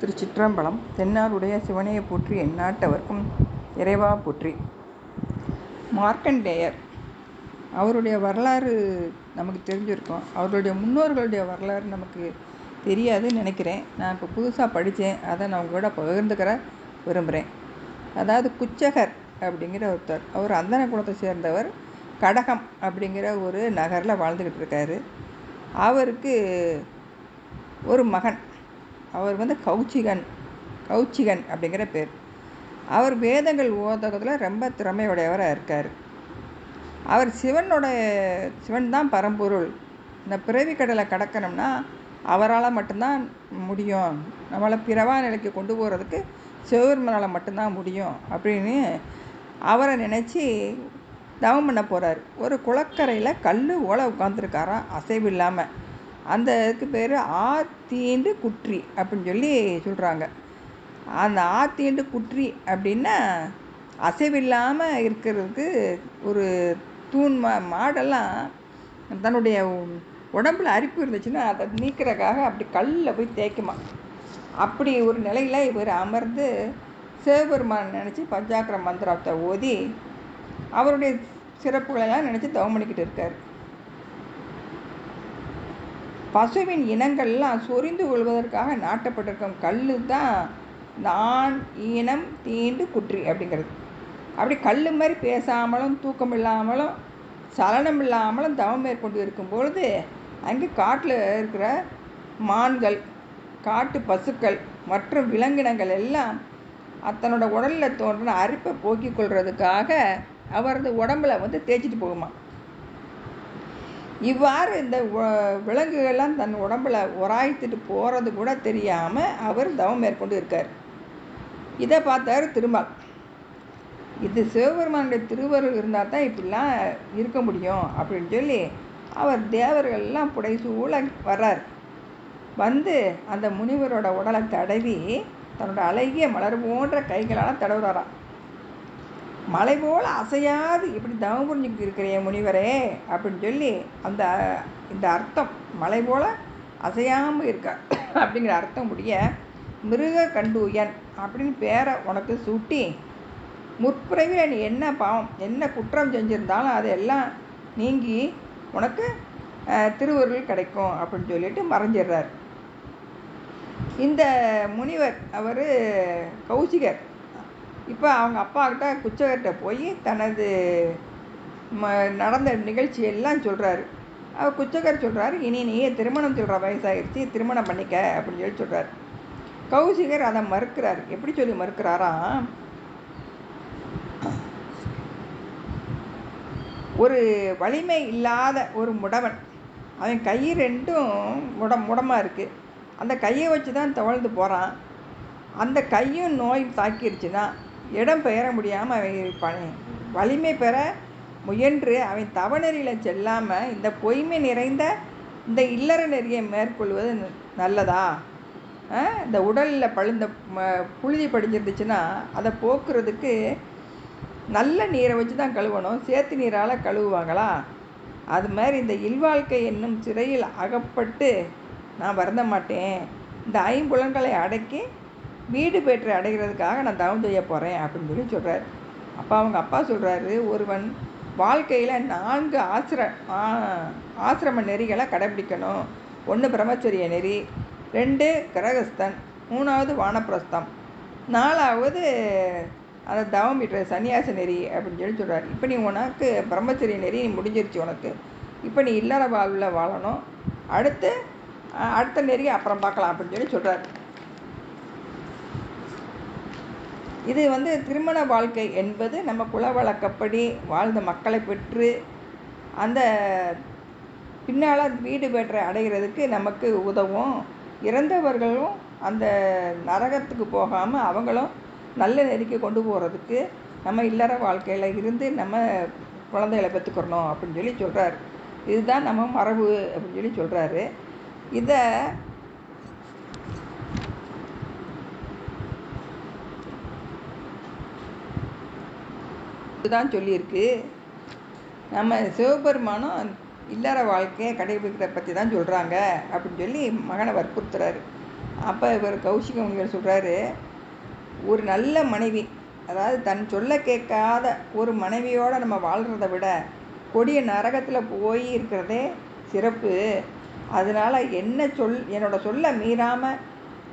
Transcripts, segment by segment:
திருச்சிற்றம்பலம் தென்னாருடைய சிவனையை போற்றி எந்நாட்டவர்க்கும் இறைவா போற்றி. மார்க்கண்டேயர் அவருடைய வரலாறு நமக்கு தெரிஞ்சிருக்கும். அவருடைய முன்னோர்களுடைய வரலாறு நமக்கு தெரியாதுன்னு நினைக்கிறேன். நான் இப்போ புதுசாக படித்தேன் அதை நான் உங்களோட பகிர்ந்துக்கிற விரும்புகிறேன் அதாவது குச்சகர் அப்படிங்கிற ஒருத்தர். அவர் அந்தன குலத்தை சேர்ந்தவர். கடகம் அப்படிங்கிற ஒரு நகரில் வாழ்ந்துக்கிட்டு இருக்காரு. அவருக்கு ஒரு மகன். அவர் வந்து கௌச்சிகன் கௌச்சிகன் அப்படிங்கிற பேர். அவர் வேதங்கள் ஓதகத்தில் ரொம்ப திறமையுடையவராக இருக்கார். அவர் சிவனோட சிவன் தான் பரம்பொருள். இந்த பிறவி கடலை கடக்கணும்னா அவரால் மட்டும்தான் முடியும். நம்மளை பிறவா நிலைக்கு கொண்டு போகிறதுக்கு சிவபெருமனால் மட்டும்தான் முடியும் அப்படின்னு அவரை நினச்சி தவம் பண்ண போகிறார் ஒரு குளக்கரையில் கல் ஓலை உட்காந்துருக்காராம் அசைவு இல்லாமல் அந்த இதுக்கு பேர் ஆத்தீண்டு குற்றி அப்படின்னு சொல்லி சொல்கிறாங்க அந்த ஆத்தீண்டு குற்றி அப்படின்னா அசைவில்லாமல் இருக்கிறதுக்கு ஒரு தூண் மா மாடெல்லாம் தன்னுடைய உடம்புல அரிப்பு இருந்துச்சுன்னா அதை நீக்கிறதுக்காக அப்படி கல்லில் போய் தேய்க்குமா. அப்படி ஒரு நிலையில் இவர் அமர்ந்து சிவபெருமான் நினச்சி பஞ்சாக்கர மந்திரத்தை ஓதி அவருடைய சிறப்புகளெல்லாம் நினச்சி தவம் பண்ணிக்கிட்டு இருக்கார். பசுவின் இனங்கள்லாம் சொரிந்து கொள்வதற்காக நாட்டப்பட்டிருக்கும் கல் தான் நான் ஈனம் தீண்டு குற்றி அப்படிங்கிறது. அப்படி கல் மாதிரி பேசாமலும் தூக்கம் இல்லாமலும் சலனம் இல்லாமலும் தவம் மேற்கொண்டு இருக்கும் பொழுது அங்கே காட்டில் இருக்கிற மான்கள் காட்டு பசுக்கள் மற்றும் விலங்கினங்கள் எல்லாம் தன்னோட உடலில் தோன்றின அரிப்பை போக்கிக் கொள்வதுக்காக அவரது உடம்புல வந்து தேய்ச்சிட்டு போகுமா இவ்வாறு இந்த விலங்குகள்லாம் தன் உடம்புல உராய்த்துட்டு போகிறது கூட தெரியாமல் அவர் தவம் மேற்கொண்டு இருக்கார். இதை பார்த்தாரு திருமால். இது சிவபெருமானுடைய திருவருள் இருந்தால் தான் இப்படிலாம் இருக்க முடியும் அப்படின்னு சொல்லி அவர் தேவர்கள்லாம் புடைசூழ வர்றார். வந்து அந்த முனிவரோட உடலை தடவி தன்னோட அழகிய மலர் போன்ற கைகளால் தடவுறாராம். மலை போல் அசையாது. இப்படி தவம் புரிஞ்சுக்கிட்டு இருக்கிறே முனிவரே அப்படின்னு சொல்லி அந்த இந்த அர்த்தம் மலை போல் அசையாமல் இருக்க அப்படிங்கிற அர்த்தம் உடைய மிருக கண்டூயன் அப்படின்னு பேரை உனக்கு சூட்டி முற்பிறவியில் நீ என்ன பாவம் என்ன குற்றம் செஞ்சுருந்தாலும் அதெல்லாம் நீங்கி உனக்கு திருவருள் கிடைக்கும் அப்படின்னு சொல்லிட்டு மறைஞ்சிடுறார். இந்த முனிவர் அவர் கௌசிகர் இப்போ அவங்க அப்பாக்கிட்ட குச்சகர்கிட்ட போய் தனது ம நடந்த நிகழ்ச்சியெல்லாம் சொல்கிறாரு அவர் குச்சகர் சொல்கிறாரு இனி நீயே திருமணம் சொல்கிற வயசாகிடுச்சு திருமணம் பண்ணிக்க அப்படின்னு சொல்லி சொல்கிறார் கௌசிகர் அதை மறுக்கிறார். எப்படி சொல்லி மறுக்கிறாரா? ஒரு வலிமை இல்லாத ஒரு முடவன். அவன் கை ரெண்டும் முட முடமாக இருக்குது அந்த கையை வச்சு தான் தவழ்ந்து போகிறான் அந்த கையும் நோய் தாக்கிடுச்சுன்னா இடம் பெயர முடியாமல் அவன் இருப்பானே. வலிமை பெற முயன்று அவன் தவநெறியில் செல்லாமல் இந்த பொய்மை நிறைந்த இந்த இல்லற நெறியை மேற்கொள்வது நல்லதா? இந்த உடலில் பழுந்த புழுதி படிஞ்சிருந்துச்சுன்னா அதை போக்குறதுக்கு நல்ல நீரை வச்சு தான் கழுவணும். சேத்து நீரால் கழுவுவாங்களா? அது மாதிரி இந்த இல்வாழ்க்கை என்னும் சிறையில் அகப்பட்டு நான் வருந்த மாட்டேன் இந்த ஐம்புலன்களை அடக்கி வீடு பெற்று அடைகிறதுக்காக நான் தவம் செய்ய போகிறேன் அப்படின்னு சொல்லி சொல்கிறார் அப்பா அவங்க அப்பா சொல்கிறாரு ஒருவன் வாழ்க்கையில் நான்கு ஆசிர ஆசிரம நெறிகளை கடைபிடிக்கணும். ஒன்று பிரம்மச்சரிய நெறி ரெண்டு கிரகஸ்தன் மூணாவது வானப்பிரஸ்தம் நாலாவது அந்த தவம் விட்டுற சன்னியாச நெறி அப்படின்னு சொல்லி சொல்கிறார் இப்போ நீ உனக்கு பிரம்மச்சரிய நெறி முடிஞ்சிருச்சு உனக்கு. இப்போ நீ இல்லற வாழ்வில் வாழணும். அடுத்து அடுத்த நெறி அப்புறம் பார்க்கலாம் அப்படின்னு சொல்லி சொல்கிறார் இது வந்து திருமண வாழ்க்கை என்பது நம்ம குல வழக்கப்படி வாழ்ந்த மக்களை பெற்று அந்த பின்னால் வீடு பெற்ற அடைகிறதுக்கு நமக்கு உதவும். இறந்தவர்களும் அந்த நரகத்துக்கு போகாமல் அவங்களும் நல்ல நெறிக்கு கொண்டு போகிறதுக்கு நம்ம இல்லற வாழ்க்கையில் இருந்து நம்ம குழந்தைகளை பெற்றுக்கிறணும் அப்படின்னு சொல்லி சொல்கிறார் இதுதான் நம்ம மரபு அப்படின்னு சொல்லி சொல்கிறாரு இதை தான் சொல்லியிருக்கு. நம்ம சிவபெருமானும் இல்லற வாழ்க்கையை கடைபிடிக்கிறத பற்றி தான் சொல்கிறாங்க அப்படின்னு சொல்லி மகனை வற்புறுத்துறாரு. அப்போ இவர் கௌஷிக முனிவர் சொல்கிறாரு ஒரு நல்ல மனைவி அதாவது தன் சொல்ல கேட்காத ஒரு மனைவியோடு நம்ம வாழ்கிறத விட கொடிய நரகத்தில் போய் இருக்கிறதே சிறப்பு. அதனால் என்ன சொல் என்னோட சொல்ல மீறாமல்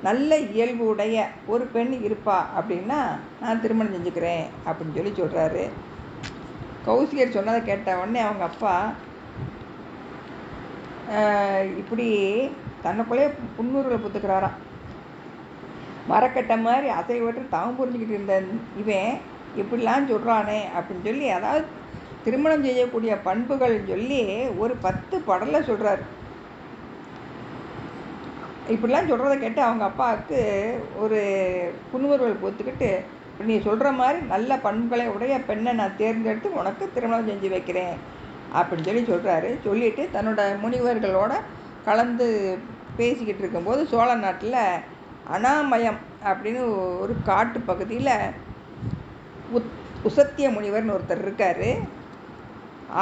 நல்ல இயல்பு உடைய ஒரு பெண் இருப்பா அப்படின்னா நான் திருமணம் செஞ்சுக்கிறேன் அப்படின்னு சொல்லி சொல்கிறாரு கௌசிகர் சொன்னதை கேட்ட உடனே அவங்க அப்பா இப்படி தன்னைக்குள்ளே புன்னூறுகளை புத்துக்கிறாராம். மரக்கட்டை மாதிரி அசைவற்று தவம் புரிஞ்சுக்கிட்டு இருந்த இவன் இப்படிலாம் சொல்கிறானே அப்படின்னு சொல்லி அதாவது திருமணம் செய்யக்கூடிய பண்புகள்னு சொல்லி ஒரு பத்து படலை சொல்கிறார் இப்படிலாம் சொல்கிறத கேட்டு அவங்க அப்பாவுக்கு ஒரு புன்முறுவல் பொத்துக்கிட்டு நீ சொல்கிற மாதிரி நல்ல பண்புகளை உடைய பெண்ணை நான் தேர்ந்தெடுத்து உனக்கு திருமணம் செஞ்சு வைக்கிறேன் அப்படின்னு சொல்லி சொல்கிறாரு சொல்லிட்டு தன்னோட முனிவர்களோட கலந்து பேசிக்கிட்டு இருக்கும்போது சோழ நாட்டில் அனாமயம் அப்படின்னு ஒரு காட்டு பகுதியில் உத் உசத்திய முனிவர்னு ஒருத்தர் இருக்கார்.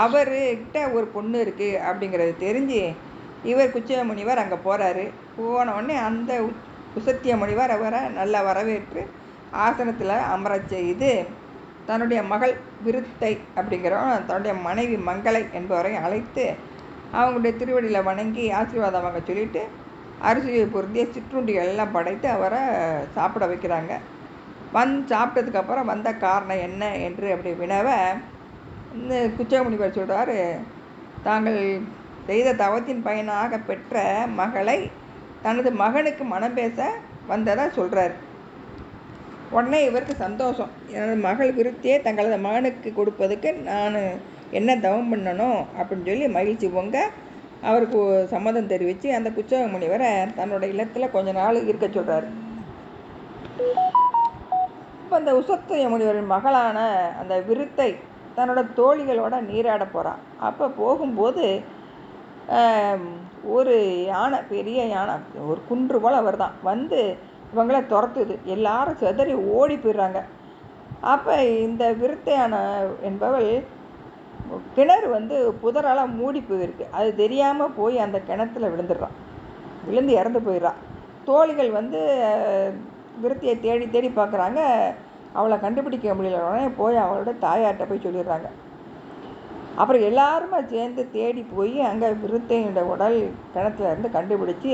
அவர்கிட்ட ஒரு பொண்ணு இருக்குது அப்படிங்கிறது தெரிஞ்சு இவர் குச்ச முனிவர் அங்கே போகிறாரு போன உடனே அந்த உசத்திய முனிவர் அவரை நல்லா வரவேற்று ஆசனத்தில் அமர செய்து தன்னுடைய மகள் விருத்தை அப்படிங்கிறவன் தன்னுடைய மனைவி மங்களை என்பவரை அழைத்து அவங்களுடைய திருவடியில் வணங்கி ஆசீர்வாதம் வாங்க சொல்லிட்டு அரிசியை பொருந்திய சிற்றுண்டிகள் எல்லாம் படைத்து அவரை சாப்பிட வைக்கிறாங்க. வந் சாப்பிட்டதுக்கப்புறம் வந்த காரணம் என்ன என்று அப்படி வினவ இந்த குச்சமுனிவர் சொல்கிறார் தாங்கள் செய்த தவத்தின் பயனாக பெற்ற மகளை தனது மகனுக்கு மனம் பேச வந்ததாக சொல்கிறார் உடனே இவருக்கு சந்தோஷம். எனது மகள் விருத்தியே தங்களது மகனுக்கு கொடுப்பதுக்கு நான் என்ன தவம் பண்ணணும் அப்படின்னு சொல்லி மகிழ்ச்சி பொங்க அவருக்கு சம்மதம் தெரிவித்து அந்த குச்சக முனிவரை தன்னோட இல்லத்தில் கொஞ்ச நாள் இருக்க சொல்கிறாரு இப்போ அந்த உசத்தைய முனிவரின் மகளான அந்த விருத்தை தன்னோட தோழிகளோட நீராட போகிறான் அப்போ போகும்போது ஒரு யானை பெரிய யானை ஒரு குன்று போல் வருதான் வந்து இவங்கள துரத்துது. எல்லாரும் சிதறி ஓடி போயிடுறாங்க. அப்போ இந்த விருத்தையான என்பவள் கிணறு வந்து புதரால் மூடி போயிருக்கு. அது தெரியாமல் போய் அந்த கிணத்துல விழுந்துடுறான் விழுந்து இறந்து போயிடுறான் தோழிகள் வந்து விருத்தியை தேடி தேடி பார்க்குறாங்க. அவளை கண்டுபிடிக்க முடியல. உடனே போய் அவளோட தாயார்கிட்ட போய் சொல்லிடுறாங்க. அப்புறம் எல்லாருமே சேர்ந்து தேடி போய் அங்கே விருத்தையோட உடல் கிணத்துல இருந்து கண்டுபிடிச்சி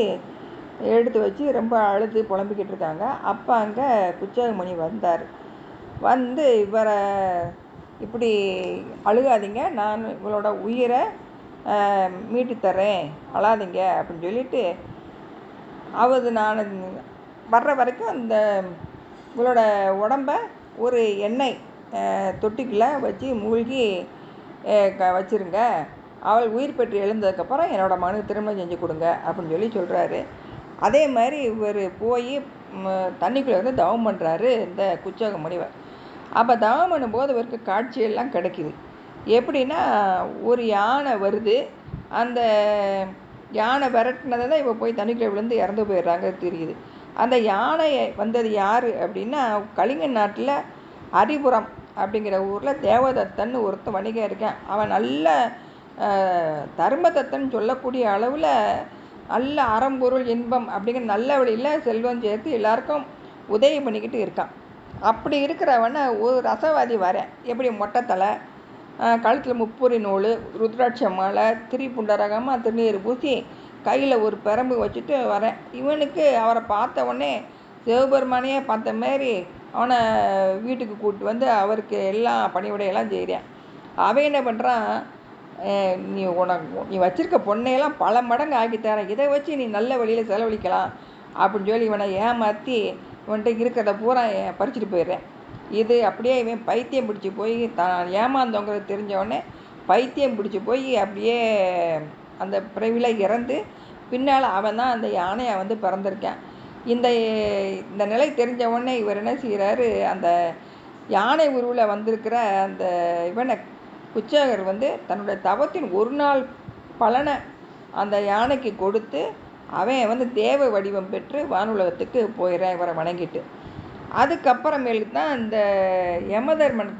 எடுத்து வச்சு ரொம்ப அழுது புலம்பிக்கிட்டு இருக்காங்க. அப்போ அங்கே குச்சகமணி வந்தார். வந்து இவரை இப்படி அழுகாதீங்க நான் இவளோட உயிரை மீட்டு தர்றேன் அழாதீங்க அப்படின்னு சொல்லிட்டு அவது நான் வர்ற வரைக்கும் அந்த இவளோட உடம்ப ஒரு எண்ணெய் தொட்டிக்குள்ளே வச்சு மூழ்கி வச்சிருங்க. அவள் உயிர் பெற்று எழுந்ததுக்கப்புறம் என்னோட மகனுக்கு திருமணம் செஞ்சு கொடுங்க அப்படின்னு சொல்லி சொல்கிறாரு அதே மாதிரி இவர் போய் தண்ணிக்குள்ளே இருந்து தவம் பண்ணுறாரு இந்த குச்சோக முனிவர். அப்போ தவம் பண்ணும்போது இவருக்கு காட்சியெல்லாம் கிடைக்குது. எப்படின்னா ஒரு யானை வருது. அந்த யானை விரட்டினதை தான் இப்போ போய் தண்ணிக்குள்ளே விழுந்து இறந்து போயிடுறாங்க தெரியுது. அந்த யானையை வந்தது யார் அப்படின்னா கலிங்க நாட்டில் அரிபுரம் அப்படிங்கிற ஊரில் தேவதத்தன் ஒருத்தன் வணிகம் இருக்கேன். அவன் நல்ல தர்மதத்தன் சொல்லக்கூடிய அளவில் நல்ல அறம்பொருள் இன்பம் அப்படிங்கிற நல்ல வழியில் செல்வம் சேர்த்து எல்லாருக்கும் உதவி பண்ணிக்கிட்டு இருக்கான். அப்படி இருக்கிறவனை ஒரு ரசவாதி வரேன். எப்படி? மொட்டைத்தலை கழுத்தில் முப்பூரி நூல் ருத்ராட்ச மாலை திரிபுண்டரகமாக திருநீர் பூசி கையில் ஒரு பெரம்பு வச்சுட்டு வரேன். இவனுக்கு அவரை பார்த்த உடனே சிவபெருமானையே பார்த்த மாரி அவனை வீட்டுக்கு கூப்பிட்டு வந்து அவருக்கு எல்லாம் பணிவிடையெல்லாம் செய்கிறேன் அவன் என்ன பண்ணுறான் நீ உனக்கு நீ வச்சுருக்க பொண்ணையெல்லாம் பல மடங்கு ஆக்கித்தரேன் இதை வச்சு நீ நல்ல வழியில் செலவழிக்கலாம். அப்படின்னு சொல்லி இவனை ஏமாற்றி இவன்கிட்ட இருக்கிறத பூரா பறிச்சுட்டு போயிடுறேன். இது அப்படியே இவன் பைத்தியம் பிடிச்சி போய் தான் ஏமாந்தவங்கிறது தெரிஞ்சவொடனே பைத்தியம் பிடிச்சி போய் அப்படியே அந்த பிறவியில் இறந்து பின்னால் அவன் தான் அந்த யானையை வந்து பிறந்திருக்கான். இந்த இந்த நிலை தெரிஞ்ச உடனே இவர் என்ன செய்கிறாரு அந்த யானை உருவில் வந்திருக்கிற அந்த இவனை குச்சகர் வந்து தன்னுடைய தவத்தின் ஒரு நாள் பலனை அந்த யானைக்கு கொடுத்து அவன் வந்து தேவ வடிவம் பெற்று வானுலகத்துக்கு போயிடுறான் இவரை வணங்கிட்டு. அதுக்கப்புறமேலுக்கு தான் இந்த யமதர்மன்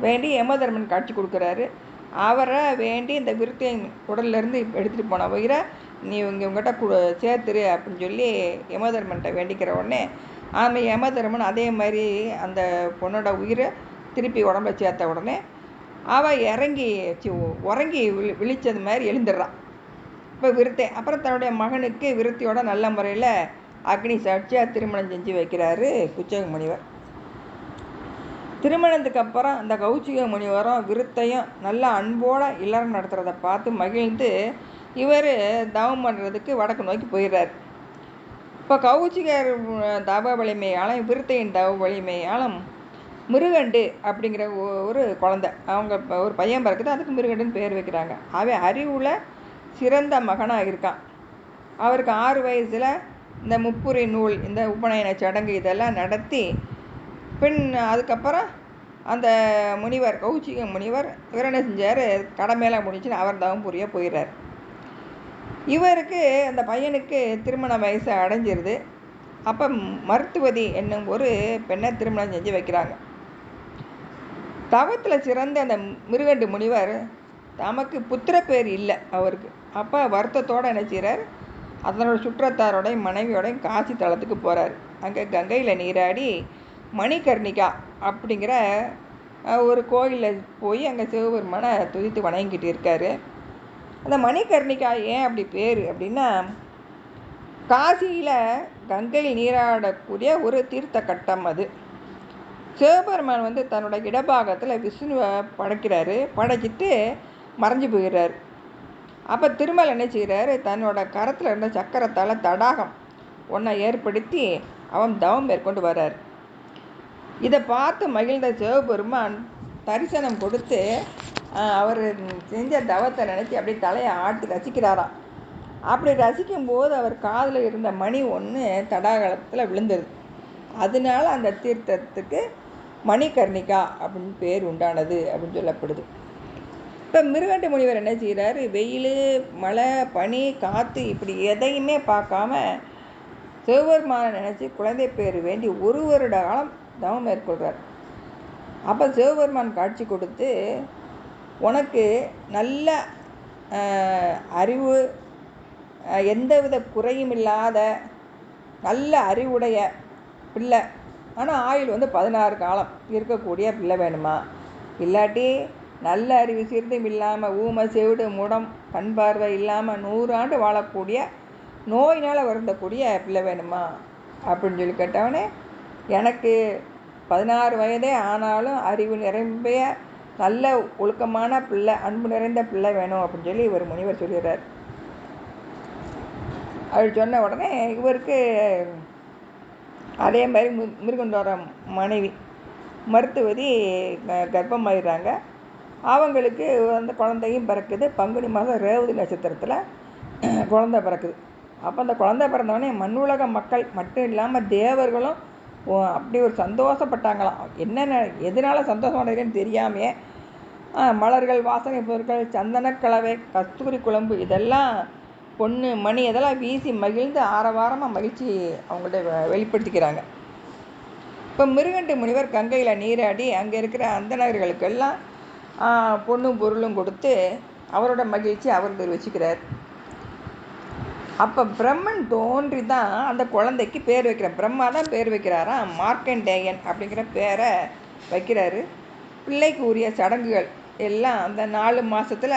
வேண்டி யமதர்மன் காட்சி கொடுக்குறாரு. அவரை வேண்டி இந்த விருத்தியின் உடல்லேருந்து எடுத்துகிட்டு போன உயிரை நீ இங்கே உங்ககிட்ட கு சேர்த்துரு அப்படின்னு சொல்லி யமதர்மன்ட்ட வேண்டிக்கிற உடனே ஆமாம் யமதர்மன் அதே மாதிரி அந்த பொண்ணோட உயிரை திருப்பி உடம்புல சேர்த்த உடனே அவள் இறங்கி சி உறங்கி விழி விழிச்சது மாதிரி எழுந்துடுறான் இப்போ விருத்தை அப்புறம் தன்னுடைய மகனுக்கு விருத்தியோட நல்ல முறையில் அக்னி சாட்சியாக திருமணம் செஞ்சு வைக்கிறாரு குச்சக முனிவர். திருமணத்துக்கு அப்புறம் அந்த கௌச்சிக முனிவரும் விருத்தையும் நல்ல அன்போட இல்லறம் நடத்துகிறத பார்த்து மகிழ்ந்து இவர் தவம் பண்ணுறதுக்கு வடக்கு நோக்கி போயிடுறார் இப்போ கௌச்சிகர் தவ வலிமையாலும் விருத்தையின் தவ வலிமையாலும் மிருகண்டு அப்படிங்கிற ஒரு குழந்தை. அவங்க ஒரு பையன் பிறக்குது அதுக்கு மிருகண்டுன்னு பேர் வைக்கிறாங்க. அவன் அறிவில் சிறந்த மகனாக இருக்கான். அவருக்கு ஆறு வயசில் இந்த முப்புரி நூல் இந்த உபநயன சடங்கு இதெல்லாம் நடத்தி பின் அதுக்கப்புறம் அந்த முனிவர் கௌச்சிக முனிவர் இவர் என்ன செஞ்சார்? கடமையெல்லாம் முடிச்சுன்னு அவர் தவம் புரிய போயிடுறார் இவருக்கு அந்த பையனுக்கு திருமண வயசு அடைஞ்சிருது. அப்போ மருத்துவதி என்னும் ஒரு பெண்ணை திருமணம் செஞ்சு வைக்கிறாங்க. தவத்தில் சிறந்த அந்த மிருகண்டு முனிவர் தமக்கு புத்திர பேர் இல்லை அவருக்கு. அப்போ வருத்தத்தோடு என்ன செய்கிறார் அதனோட சுற்றத்தாரோடையும் மனைவியோடையும் காசி தலத்துக்கு போகிறார் அங்கே கங்கையில் நீராடி மணிகர்ணிகா அப்படிங்கிற ஒரு கோயிலில் போய் அங்கே சிவபெருமானை துதித்து வணங்கிட்டு இருக்காரு. அந்த மணிகர்ணிகா ஏன் அப்படி பேர் அப்படின்னா காசியில் கங்கையில் நீராடக்கூடிய ஒரு தீர்த்த கட்டம் அது. சிவபெருமான் வந்து தன்னோட இடபாகத்தில் விஷ்ணுவை படைக்கிறாரு. படைச்சிட்டு மறைஞ்சு போயிடுறாரு. அப்போ திருமல் என்ன செய்கிறாரு தன்னோட கரத்தில் இருந்த சக்கரத்தால் தடாகம் ஒன்றை ஏற்படுத்தி அவன் தவம் மேற்கொண்டு வர்றார். இதை பார்த்து மகிழ்ந்த சிவபெருமான் தரிசனம் கொடுத்து அவர் செஞ்ச தவத்தை நினச்சி அப்படியே தலையை ஆட்டி ரசிக்கிறாராம். அப்படி ரசிக்கும்போது அவர் காதில் இருந்த மணி ஒன்று தடாகலத்தில் விழுந்துருது அதனால அந்த தீர்த்தத்துக்கு மணிகர்ணிகா அப்படின்னு பேர் உண்டானது அப்படின்னு சொல்லப்படுது. இப்போ மிருகண்ட முனிவர் என்ன செய்கிறாரு வெயில் மழை பனி காற்று இப்படி எதையுமே பார்க்காம சிவபெருமானை நினச்சி குழந்தை பேர் வேண்டி ஒரு வருட காலம் தவம் மேற்கொள்கிறார் அப்போ சிவபெருமான் காட்சி கொடுத்து உனக்கு நல்ல அறிவு எந்தவித குறையும் இல்லாத நல்ல அறிவுடைய பிள்ளை. ஆனால் ஆயுள் வந்து பதினாறு காலம் இருக்கக்கூடிய பிள்ளை வேணுமா? இல்லாட்டி நல்ல அறிவு சிறிதும் இல்லாமல் ஊமை செவிடு முடம் கண் பார்வை இல்லாமல் நூறாண்டு வாழக்கூடிய நோயினால் வருந்தக்கூடிய பிள்ளை வேணுமா? அப்படின்னு சொல்லி கேட்டவனே எனக்கு பதினாறு வயதே ஆனாலும் அறிவு நிரம்பிய நல்ல ஒழுக்கமான பிள்ளை அன்பு நிறைந்த பிள்ளை வேணும் அப்படின்னு சொல்லி இவர் முனிவர் சொல்லிடுறார். அவர் சொன்ன உடனே இவருக்கு அதே மாதிரி மு மிருகண்டோர மனைவி மருத்துவதி க- கர்ப்பமாயிடுறாங்க. அவங்களுக்கு அந்த குழந்தையும் பிறக்குது. பங்குனி மாதம் ரேவதி நட்சத்திரத்தில் குழந்த பிறக்குது. அப்போ அந்த குழந்தை பிறந்தவொடனே மண்ணுலக மக்கள் மட்டும் இல்லாமல் தேவர்களும் அப்படி ஒரு சந்தோஷப்பட்டாங்களாம். என்னென்ன எதனால் சந்தோஷம் அடைகிறேன்னு தெரியாமையே மலர்கள் வாசனை பொருட்கள் சந்தனக்கலவை கஸ்தூரி குழம்பு இதெல்லாம் பொண்ணு மணி இதெல்லாம் வீசி மகிழ்ந்து ஆரவாரமாக மகிழ்ச்சி அவங்கள்ட்ட வெளிப்படுத்திக்கிறாங்க. இப்போ மிருகண்டு முனிவர் கங்கையில் நீராடி அங்கே இருக்கிற அந்தனர்களுக்கெல்லாம் பொண்ணும் பொருளும் கொடுத்து அவரோட மகிழ்ச்சி அவர் தெரிவிச்சுக்கிறார் அப்போ பிரம்மன் தோன்றி தான் அந்த குழந்தைக்கு பேர் வைக்கிறார் பிரம்மா தான் பேர் வைக்கிறாராம் மார்க்கண்டேயன் அப்படிங்கிற பேரை வைக்கிறாரு. பிள்ளைக்கு உரிய சடங்குகள் எல்லாம் அந்த நாலு மாதத்துல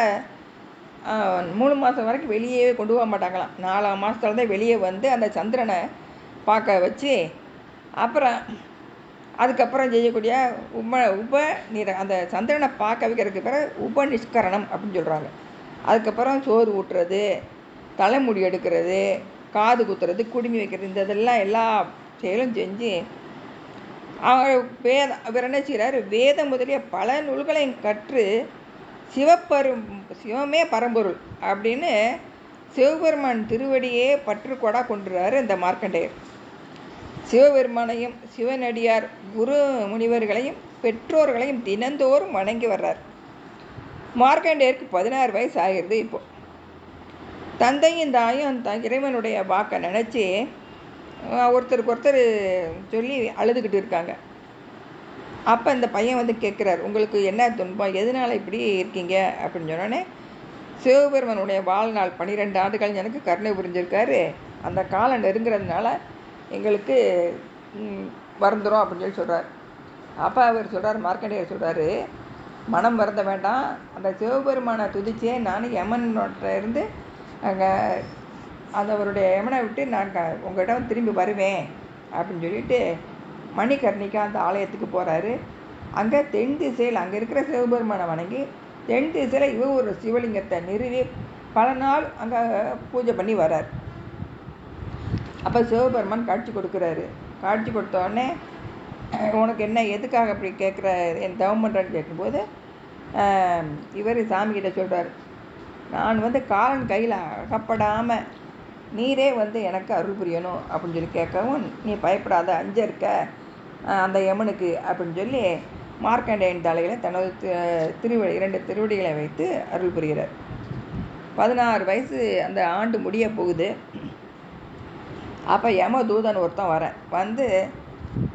மூணு மாதம் வரைக்கும் வெளியே கொண்டு போக மாட்டாங்களாம். நாலாம் மாதத்துல தான் வெளியே வந்து அந்த சந்திரனை பார்க்க வச்சு அப்புறம் அதுக்கப்புறம் செய்யக்கூடிய உப உப நிற அந்த சந்திரனை பார்க்க வைக்கிறதுக்கு பிறகு உப நிஷ்கரணம் அப்படின்னு சொல்கிறாங்க அதுக்கப்புறம் சோறு ஊட்டுறது தலைமுடி எடுக்கிறது காது குத்துறது குடுமி வைக்கிறது இந்த இதெல்லாம் எல்லா செயலும் செஞ்சு வேத அவர் என்ன செய்கிறார் வேதம் முதலிய பல நூல்களையும் கற்று சிவப்பரும் சிவமே பரம்பொருள் அப்படின்னு சிவபெருமான் திருவடியே பற்றுக்கொடா கொண்டுறாரு இந்த மார்க்கண்டேயர். சிவபெருமானையும் சிவனடியார் குரு முனிவர்களையும் பெற்றோர்களையும் தினந்தோறும் வணங்கி வர்றார். மார்க்கண்டேயருக்கு பதினாறு வயசு ஆகிருது இப்போ. தந்தையும் தாயும் த இறைவனுடைய வாக்கை நினச்சி ஒருத்தருக்கு ஒருத்தர் சொல்லி அழுதுகிட்டு இருக்காங்க. அப்போ இந்த பையன் வந்து கேட்குறாரு உங்களுக்கு என்ன துன்பம்? எதனால் இப்படி இருக்கீங்க? அப்படின்னு சொன்னோடனே சிவபெருமனுடைய வாழ்நாள் பன்னிரெண்டு ஆண்டுகள் எனக்கு கருணை புரிஞ்சிருக்காரு. அந்த காலம் நெருங்குறதுனால எங்களுக்கு வருந்துடும் அப்படின்னு சொல்லி சொல்கிறார் அப்போ அவர் சொல்கிறார் மார்க்கண்டேயர் சொல்கிறாரு மனம் வருந்த வேண்டாம். அந்த சிவபெருமானை துதிச்சே நான் யமனோட்ட இருந்து அங்கே அந்த அவருடைய யமனை விட்டு நான் க உங்கள்கிட்ட வந்து திரும்பி வருவேன் அப்படின்னு சொல்லிட்டு மணிகர்ணிக்கா அந்த ஆலயத்துக்கு போகிறாரு அங்கே தென் திசையில் அங்கே இருக்கிற சிவபெருமானை வணங்கி தென் திசையில் இவர் ஒரு சிவலிங்கத்தை நிறுவி பல நாள் அங்கே பூஜை பண்ணி வர்றார். அப்போ சிவபெருமான் காட்சி கொடுக்குறாரு. காட்சி கொடுத்தோடனே உனக்கு என்ன எதுக்காக அப்படி கேட்குற என் தவம் பண்ணுறேன்னு கேட்கும்போது இவர் சாமிக்கிட்ட சொல்கிறார் நான் வந்து காலன் கையில் அகப்படாமல் நீரே வந்து எனக்கு அருள் புரியணும் அப்படின்னு சொல்லி கேட்கவும் நீ பயப்படாத அஞ்ச இருக்க அந்த யமனுக்கு அப்படின்னு சொல்லி மார்க்கண்டேயன் தலையில் தனது திருவடி இரண்டு திருவடிகளை வைத்து அருள் புரிகிறார். பதினாறு வயசு அந்த ஆண்டு முடிய போகுது. அப்போ யம தூதன் ஒருத்தன் வரேன். வந்து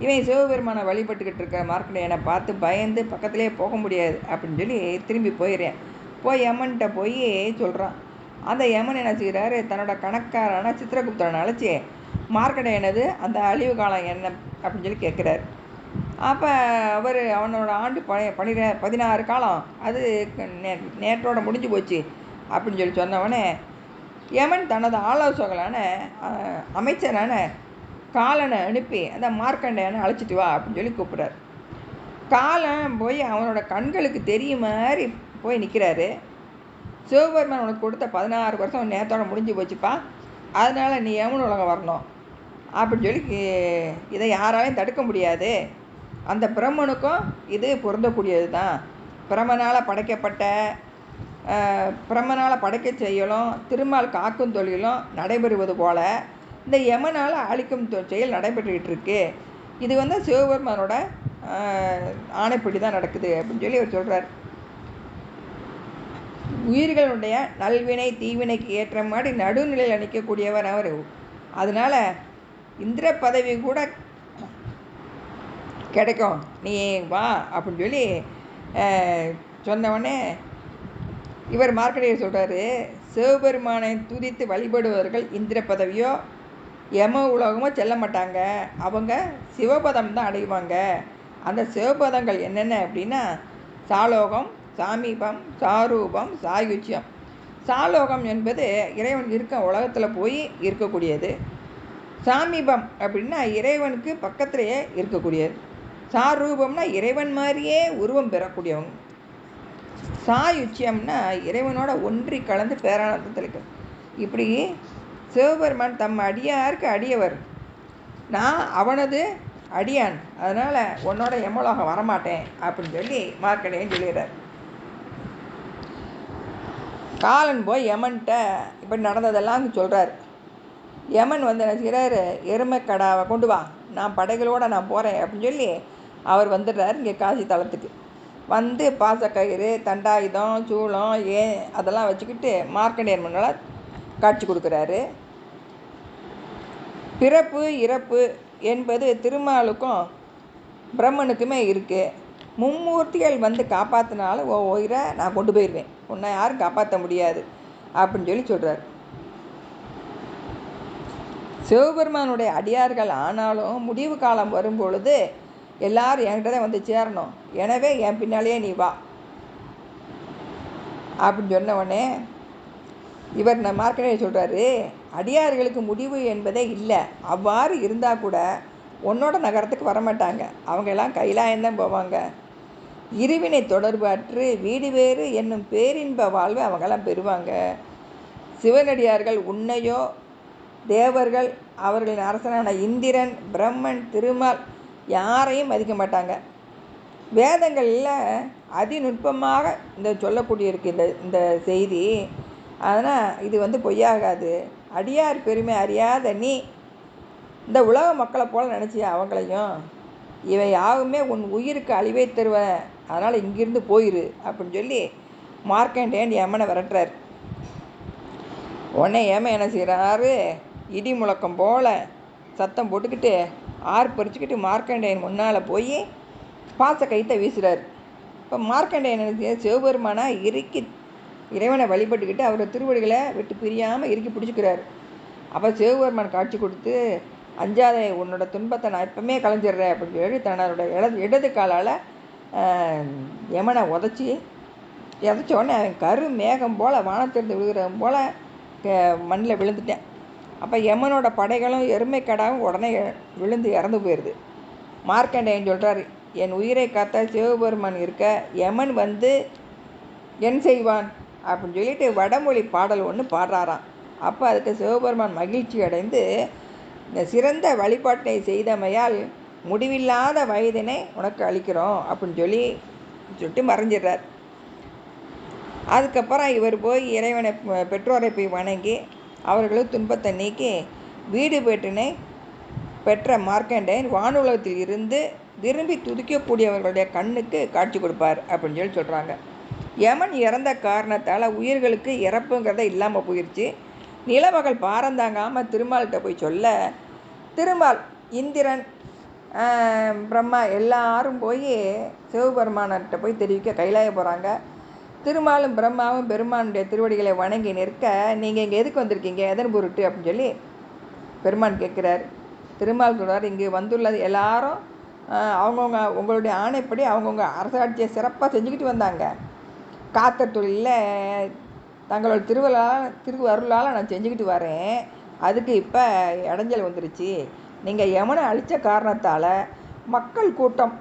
இவன் சிவபெருமானை வழிபட்டுக்கிட்டு இருக்க மார்க்கண்டேயனை பார்த்து பயந்து பக்கத்துலேயே போக முடியாது அப்படின்னு சொல்லி திரும்பி போயிடுறேன். போய் யமன்கிட்ட போய் சொல்கிறான் அந்த யமன் என்ன செய்கிறாரு தன்னோட கணக்காரான சித்திரகுப்தனை அழைச்சி என்னது? அந்த அழிவு காலம் என்ன? அப்படின்னு சொல்லி கேட்குறாரு. அப்போ அவர் அவனோட ஆண்டு ப பனிர பதினாறு காலம். அது நே நேற்றோட முடிஞ்சு போச்சு அப்படின்னு சொல்லி சொன்னவனே யமன் தனது ஆலோசகரான அமைச்சரான காலனை அனுப்பி அந்த மார்க்கண்டையனை அழைச்சிட்டு வா அப்படின்னு சொல்லி கூப்பிட்றாரு. காலன் போய் அவனோட கண்களுக்கு தெரியும் மாதிரி போய் நிற்கிறாரு சிவபெருமான் உனக்கு கொடுத்த பதினாறு வருஷம் நேரத்தோட முடிஞ்சு போச்சுப்பா. அதனால் நீ யமன் உலகம் வரணும்? அப்படின்னு சொல்லி இதை யாராலையும் தடுக்க முடியாது. அந்த பிரம்மனுக்கும் இது பொருந்தக்கூடியது தான் பிரமனால் படைக்கப்பட்ட பிரம்மனால் படைக்க செய்யலும் திருமால் காக்கும் தொழிலும் நடைபெறுவது போல இந்த யமனால் அழிக்கும் செயல் நடைபெற்றுக்கிட்டு இருக்கு இது வந்து சிவபெருமானோட ஆணைப்படி தான் நடக்குது அப்படின்னு சொல்லி அவர் சொல்கிறார் உயிர்களுடைய நல்வினை தீவினைக்கு ஏற்ற மாதிரி நடுநிலையில் நிற்கக்கூடியவர் அவர். அதனால இந்திர பதவி கூட கிடைக்கும். நீ வா அப்படின்னு சொல்லி அஹ், சொன்னவொடனே இவர் மார்க்கடையர் சொல்கிறாரு சிவபெருமானை துதித்து வழிபடுபவர்கள் இந்திர பதவியோ யம உலகமோ செல்ல மாட்டாங்க. அவங்க சிவபதம் தான் அடைவாங்க. அந்த சிவபதங்கள் என்னென்ன அப்படின்னா சாலோகம் சாமீபம் சாரூபம் சாயுச்சியம் சாலோகம் என்பது இறைவன் இருக்க உலகத்தில் போய் இருக்கக்கூடியது. சாமீபம் அப்படின்னா இறைவனுக்கு பக்கத்திலேயே இருக்கக்கூடியது. சாரூபம்னா இறைவன் மாதிரியே உருவம் பெறக்கூடியவங்க. சாயுச்சியம்னா இறைவனோட ஒன்றி கலந்து பேரானந்தத்தில் இருக்கு. இப்படி சிவபெருமான் தம் அடியாருக்கு அடியவர். நான் அவனது அடியான். அதனால் உன்னோட எம்மலோகம் வரமாட்டேன் அப்படின்னு சொல்லி மார்க்கடையன் சொல்லிடுறார். காலன் போய் யமன்கிட்ட இப்படி நடந்ததெல்லாம் சொல்கிறார் யமன் வந்து என்ன செய்கிறாரு எருமைக்கடாவை கொண்டு வா. நான் படைகளோடு நான் போகிறேன் அப்படின்னு சொல்லி அவர் வந்துடுறார் இங்கே காசி தலத்துக்கு வந்து பாசக்கயிறு தண்டாயுதம் சூளம் ஏ அதெல்லாம் வச்சுக்கிட்டு மார்க்கண்டேயன் முன்னால் காட்சி கொடுக்குறாரு. பிறப்பு இறப்பு என்பது திருமாலுக்கும் பிரம்மனுக்குமே இருக்குது மும்மூர்த்திகள் வந்து காப்பாற்றினாலும் ஓ உயிரை நான் கொண்டு போயிடுவேன். உன்னை யாரும் காப்பாற்ற முடியாது அப்படின்னு சொல்லி சொல்கிறார் சிவபெருமானுடைய அடியார்கள் ஆனாலும் முடிவு காலம் வரும் பொழுது எல்லாரும் என்கிட்ட தான் வந்து சேரணும். எனவே என் பின்னாலேயே நீ வா. அப்படின்னு சொன்ன உடனே இவர் நான் மார்க்கனே சொல்கிறாரு அடியார்களுக்கு முடிவு என்பதே இல்லை. அவ்வாறு இருந்தால் கூட உன்னோட நகரத்துக்கு வரமாட்டாங்க. அவங்க எல்லாம் கையிலாயந்தான் போவாங்க. இருவினை தொடர்பு அற்று வீடு வேறு என்னும் பேரின்ப வாழ்வை அவங்களாம் பெறுவாங்க. சிவனடியார்கள் உன்னையோ தேவர்கள் அவர்களின் அரசனான இந்திரன் பிரம்மன் திருமால் யாரையும் மதிக்க மாட்டாங்க. வேதங்களில் அதிநுட்பமாக இந்த சொல்லக்கூடியிருக்கு இந்த இந்த செய்தி. ஆனால் இது வந்து பொய்யாகாது. அடியார் பெருமை அறியாத நீ இந்த உலக மக்களை போல நினச்சி அவங்களையும்? இவை யாவுமே உன் உயிருக்கு அழிவை தருவேன் அதனால் இங்கிருந்து போயிரு அப்படின்னு சொல்லி மார்க்கண்டேன் யமனை விரட்டுறார். உடனே ஏம என்ன செய்கிறாரு இடி முழக்கம் போல் சத்தம் போட்டுக்கிட்டு ஆர்ப்பரிச்சுக்கிட்டு மார்க்கண்டேயன் முன்னால் போய் பாச கைத்தை வீசுகிறார் இப்போ மார்க்கண்டேயன் என்ன செய்ய சிவபெருமானா இறுக்கி இறைவனை வழிபட்டுக்கிட்டு அவரோட திருவடிகளை விட்டு பிரியாமல் இறுக்கி பிடிச்சிக்கிறாரு. அப்போ சிவபெருமான் காட்சி கொடுத்து அஞ்சாத உன்னோட துன்பத்தை நான் எப்பவுமே கலைஞ்சிடுறேன் அப்படின்னு சொல்லி தன்னோட இடது இடது காலால் யமனை உதச்சி எதைச்ச உடனே கரு மேகம் போல் வானத்திலிருந்து விழுகிறவன் போல் மண்ணில் விழுந்துட்டேன். அப்போ யமனோட படைகளும் எருமை கடாவும் உடனே விழுந்து இறந்து போயிடுது மார்க்கண்டேயன் சொல்கிறாரு என் உயிரை காத்த சிவபெருமான் இருக்க யமன் வந்து என் செய்வான். அப்படின்னு சொல்லிட்டு வடமொழி பாடல் ஒன்று பாடுறாராம். அப்போ அதுக்கு சிவபெருமான் மகிழ்ச்சி அடைந்து இந்த சிறந்த வழிபாட்டை செய்தமையால் முடிவில்லாத வயதினை உனக்கு அளிக்கிறோம் அப்படின்னு சொல்லி சொல்லிட்டு மறைஞ்சிடுறார். அதுக்கப்புறம் இவர் போய் இறைவனை பெற்றோரை போய் வணங்கி அவர்களும் துன்பத்தை நீக்கி வீடு பெற்றினை பெற்ற மார்க்கண்டேயன் வானுலகத்தில் இருந்து விரும்பி துதிக்கக்கூடியவர்களுடைய கண்ணுக்கு காட்சி கொடுப்பார் அப்படின்னு சொல்லி சொல்கிறாங்க யமன் இறந்த காரணத்தால் உயிர்களுக்கு இறப்புங்கிறத இல்லாமல் போயிடுச்சு நிலமகள் பாரந்தாங்காமல் திருமால்கிட்ட போய் சொல்ல திருமால் இந்திரன் பிரம்மா எல்லாரும் போய் சிவபெருமான்கிட்ட போய் தெரிவிக்க கைலாய போகிறாங்க திருமாலும் பிரம்மாவும் பெருமானுடைய திருவடிகளை வணங்கி நிற்க நீங்கள் இங்கே எதுக்கு வந்திருக்கீங்க? எதன் பொருட்டு? அப்படின்னு சொல்லி பெருமான் கேட்குறார். திருமால் சொல்கிறார் இங்கே வந்துள்ளது எல்லாரும் அவங்கவுங்க உங்களுடைய ஆணைப்படி அவங்கவுங்க அரசாட்சியை சிறப்பாக செஞ்சுக்கிட்டு வந்தாங்க. காத்த தொழிலில் தங்களோட திருவிழால் திருவருளால் நான் செஞ்சுக்கிட்டு வரேன். அதுக்கு இப்போ இடைஞ்சல் வந்துருச்சு. நீங்கள் யமனை அழித்த காரணத்தால் மக்கள் கூட்டம்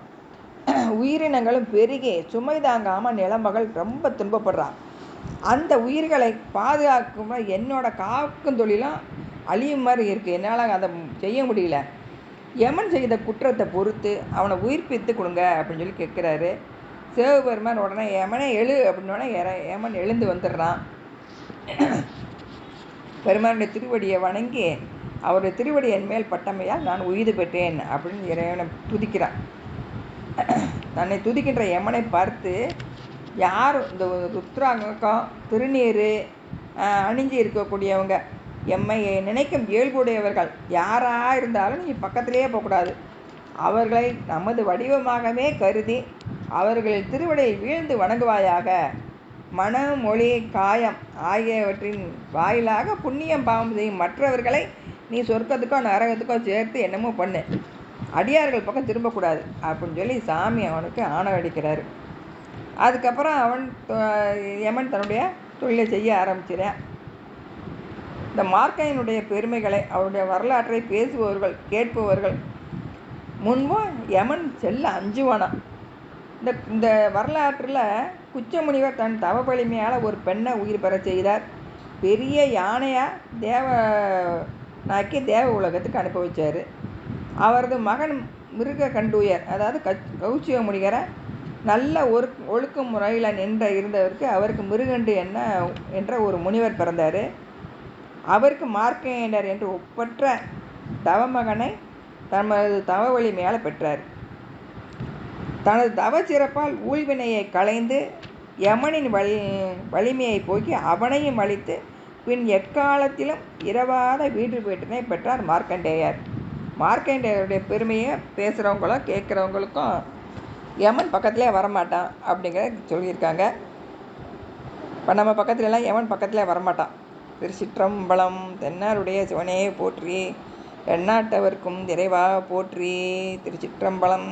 உயிரினங்களும் பெருகி சுமை தாங்காமல் நிலமகள் ரொம்ப துன்பப்படுறான் அந்த உயிர்களை பாதுகாக்கும் என்னோட காக்கும் தொழிலும் அழியும் மாதிரி இருக்குது என்னால் அதை செய்ய முடியல. யமன் செய்த குற்றத்தை பொறுத்து அவனை உயிர்ப்பித்து கொடுங்க அப்படின்னு சொல்லி கேட்குறாரு. சிவபெருமான் உடனே யமனே எழு அப்படின்னோடனே யமன் எழுந்து வந்துடுறான். பெருமானுடைய திருவடியை வணங்கி அவருடைய திருவடி என் மேல் பட்டமையால் நான் உயிது பெற்றேன் அப்படின்னு இறைவனை துதிக்கிறான் தன்னை துதிக்கின்ற எமனை பார்த்து யார் இந்த ருத்ராங்கம் திருநீர் அணிஞ்சு இருக்கக்கூடியவங்க. எம்மை நினைக்கும் இயல்புடையவர்கள். யாராக இருந்தாலும் நீ பக்கத்திலேயே போகக்கூடாது. அவர்களை நமது வடிவமாகவே கருதி அவர்களின் திருவடையில் வீழ்ந்து வணங்குவாயாக. மனம் மொழி காயம் ஆகியவற்றின் வாயிலாக புண்ணியம் பாவம் செய்யும் மற்றவர்களை நீ சொர்க்கத்துக்கோ நரகத்துக்கோ சேர்த்து என்னமோ பண்ணு. அடியார்கள் பக்கம் திரும்பக்கூடாது. அப்படின்னு சொல்லி சாமி அவனுக்கு ஆணை அடிக்கிறாரு. அதுக்கப்புறம் அவன் யமன் தன்னுடைய தொழிலை செய்ய ஆரம்பிச்சிடான் இந்த மார்க்கையினுடைய பெருமைகளை அவருடைய வரலாற்றை பேசுபவர்கள் கேட்பவர்கள் முன்பும் யமன் செல்ல அஞ்சுவானான் இந்த இந்த வரலாற்றில் குச்சமுனிவர் தன் தவ வலிமையால் ஒரு பெண்ணை உயிர் பெற செய்தார். பெரிய யானையாக தேவ ஆக்கி தேவ உலகத்துக்கு அனுப்ப வச்சார் அவரது மகன் மிருக கண்டுயர் அதாவது கச் கௌச்சிய முனிகரை நல்ல ஒரு ஒழுக்க முறையில் நின்ற இருந்தவருக்கு அவருக்கு மிருகண்டு என்ன என்ற ஒரு முனிவர் பிறந்தார். அவருக்கு மார்க்கேண்டர் என்று ஒப்பற்ற தவமகனை தமது தவ வலிமையால் பெற்றார். தனது தவ சிறப்பால் ஊழ்வினையை களைந்து யமனின் வலி வலிமையை போக்கி அவனையும் அழித்து பின் எக்காலத்திலும் இரவாத வீடு வீட்டினை பெற்றார் மார்க்கண்டேயர். மார்க்கண்டேயருடைய பெருமையை பேசுகிறவங்களும் கேட்குறவங்களுக்கும் யமன் பக்கத்துலேயே வரமாட்டான் அப்படிங்கிறத சொல்லியிருக்காங்க. இப்போ நம்ம பக்கத்துலலாம் யமன் பக்கத்துலேயே வரமாட்டான். திருச்சிற்றம்பலம் தென்னாருடைய சிவனே போற்றி எண்ணாட்டவர்க்கும் இறைவா போற்றி திருச்சிற்றம்பலம்